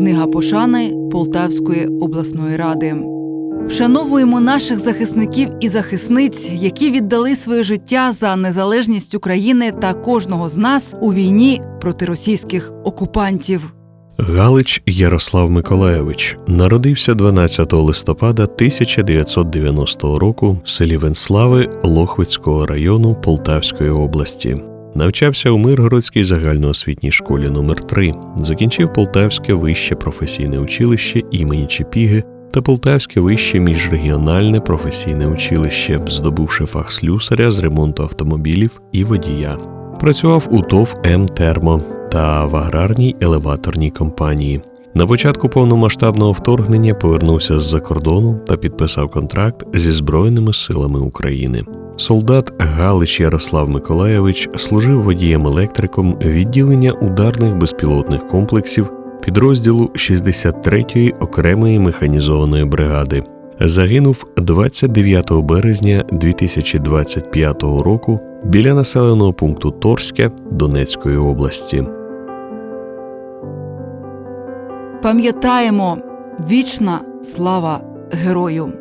Книга пошани Полтавської обласної ради. Вшановуємо наших захисників і захисниць, які віддали своє життя за незалежність України та кожного з нас у війні проти російських окупантів. Галич Ярослав Миколайович народився 12 листопада 1990 року в селі Венслави Лохвицького району Полтавської області. Навчався у Миргородській загальноосвітній школі номер 3 закінчив Полтавське вище професійне училище імені Чепіги та Полтавське вище міжрегіональне професійне училище, здобувши фах слюсаря з ремонту автомобілів і водія. Працював у ТОВ М Термо та в аграрній елеваторній компанії. На початку повномасштабного вторгнення повернувся з-за кордону та підписав контракт зі Збройними силами України. Солдат Галич Ярослав Миколайович служив водієм-електриком відділення ударних безпілотних комплексів підрозділу 63-ї окремої механізованої бригади. Загинув 29 березня 2025 року біля населеного пункту Торське Донецької області. Пам'ятаємо вічна слава герою.